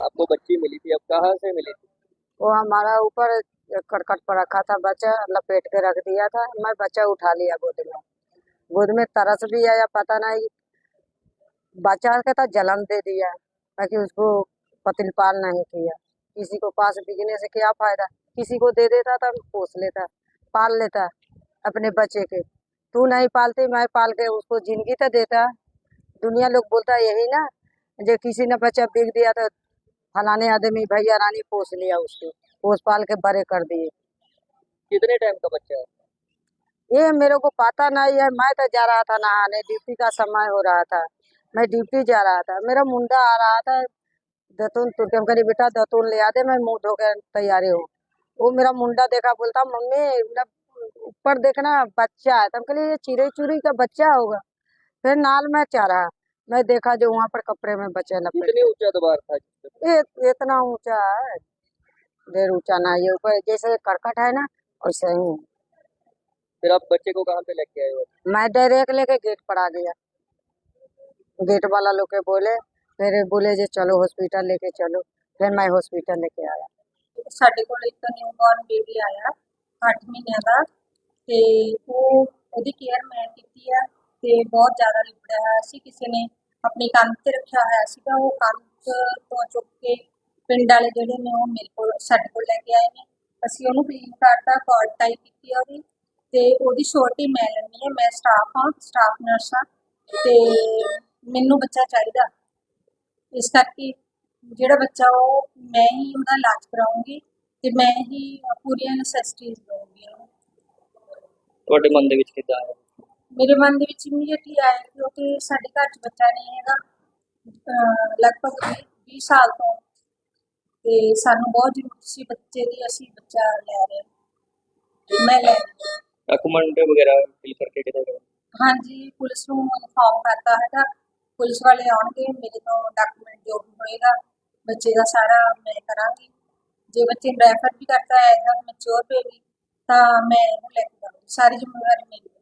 आपको बच्ची मिली थी? अब कहाँ से मिली थी? वो हमारा ऊपर एक करकट पर रखा था, बच्चा लपेट के रख दिया था मैं बच्चा उठा लिया गोद में। गोद में तरस भी आया, पता नहीं, बच्चा के तो जन्म दे दिया, ताकि उसको पतिलपाल नहीं किया। किसी को पास बिकने से क्या फ़ायदा? किसी को दे देता था पोस लेता, पाल लेता अपने बच्चे के। तू नहीं पालती, मैं पाल के उसको ज़िंदगी तो देता। दुनिया लोग बोलता यही ना जो किसी ने बच्चा बिक दिया तो फलाने आदमी भैया रानी पोस लिया उसको पोस पाल के बड़े कर दिए। कितने टाइम का बच्चा है? ये मेरे को पता नहीं है मैं तो जा रहा था नहाने ड्यूटी का समय हो रहा था। मैं ड्यूटी जा रहा था मेरा मुंडा आ रहा था दतून तुरके हम करी बेटा दतून ले आते मैं मुँह धो के तैयारी हूँ। वो मेरा मुंडा देखा बोलता मम्मी मतलब ऊपर देखना बच्चा है तब कहली ये चिड़ई चुरी का बच्चा होगा। फिर नाल में चारा मैं देखा जो वहाँ पर कपड़े में बच्चे लपेट कितनी ऊँचा द्वार था? ये इतना ऊंचा है ढेर ऊंचा ना ये ऊपर जैसे करकट है ना वैसे ही है। फिर आप बच्चे को कहाँ पे लेके आए हो मैं डायरेक्ट लेके गेट पर आ गया गेट वाला लोग के बोले फिर बोले जे चलो हॉस्पिटल लेके चलो फिर मैं हॉस्पिटल लेके आया ਸਾਡੇ ਕੋਲ ਇੱਕ ਨਿਊਬੋਰਨ ਬੇਬੀ ਆਇਆ 8 ਮਹੀਨਿਆਂ ਦਾ ਤੇ ਉਹ ਉਹਦੀ ਕੇਅਰ ਮੈਂ ਕੀਤੀ ਆ ਤੇ ਬਹੁਤ ਜ਼ਿਆਦਾ ਲਿਬੜਿਆ ਹੋਇਆ ਸੀ ਕਿਸੇ ਨੇ ਆਪਣੀ ਕੰਧ ਤੇ ਰੱਖਿਆ ਹੋਇਆ ਸੀਗਾ ਉਹ ਕੰਧ ਤੋਂ ਚੁੱਕ ਕੇ ਪਿੰਡ ਵਾਲੇ ਜਿਹੜੇ ਨੇ ਉਹ ਮੇਰੇ ਕੋਲ ਸਾਡੇ ਕੋਲ ਲੈ ਕੇ ਆਏ ਨੇ। ਅਸੀਂ ਉਹਨੂੰ ਕਲੀਨ ਕਰਤਾ ਕਾਰਡ ਟਾਈਪ ਕੀਤੀ ਆ ਉਹਦੀ। ਤੇ ਉਹਦੀ ਛੋਟੀ ਮੈਂ ਲੈਣੀ ਹੈ ਮੈਂ ਸਟਾਫ ਹਾਂ ਸਟਾਫ ਨਰਸ ਹਾਂ। ਤੇ ਮੈਨੂੰ ਬੱਚਾ ਚਾਹੀਦਾ। ਇਸ ਕਰਕੇ ਜਿਹੜਾ ਬੱਚਾ ਉਹ ਮੈਂ ਹੀ ਉਹਦਾ ਇਲਾਜ ਕਰਾਉਂਗੀ ਤੇ ਮੈਂ ਹੀ ਪੂਰੀਆਂ ਨੈਸੈਸਿਟੀਜ਼ ਦਊਂਗੀ ਉਹਨੂੰ। ਤੁਹਾਡੇ ਮਨ ਦੇ ਵਿੱਚ ਕਿੱਦਾਂ ਹੈ ਮੇਰੇ ਮਨ ਦੇ ਵਿੱਚ ਇਮੀਡੀਏਟਲੀ ਆਇਆ ਕਿਉਂਕਿ ਸਾਡੇ ਘਰ 'ਚ ਬੱਚਾ ਨਹੀਂ ਹੈਗਾ। ਲਗਭਗ 20 ਸਾਲ ਤੋਂ। ਤੇ ਸਾਨੂੰ ਬਹੁਤ ਜ਼ਰੂਰਤ ਸੀ ਬੱਚੇ ਦੀ ਅਸੀਂ ਬੱਚਾ ਲੈ ਰਹੇ ਹਾਂ। ਮੈਂ ਲੈ ਰਹੀ ਹਾਂ। ਡਾਕੂਮੈਂਟ ਵਗੈਰਾ ਫਿਲ ਕਰਕੇ ਕਿਹਦਾ ਹਾਂਜੀ ਪੁਲਿਸ ਨੂੰ ਇਨਫੋਰਮ ਕਰਤਾ ਹੈਗਾ। ਪੁਲਿਸ ਵਾਲੇ ਆਉਣਗੇ ਮੇਰੇ ਤੋਂ ਡਾਕੂਮੈਂਟ ਜੋ ਵੀ ਹੋਏਗਾ ਬੱਚੇ ਦਾ ਸਾਰਾ ਮੈਂ ਕਰਾਂਗੀ। ਜੇ ਬੱਚੇ ਨੂੰ ਰੈਫਰ ਵੀ ਕਰਤਾ ਹੈ ਜਾਂ ਮੈਚੋਰ ਬੇਬੀ ਤਾਂ ਮੈਂ ਇਹਨੂੰ ਲੈ ਕੇ ਜਾਵਾਂਗੀ ਸਾਰੀ ਜ਼ਿੰਮੇਵਾਰੀ ਮੇਰੀ ਹੈ।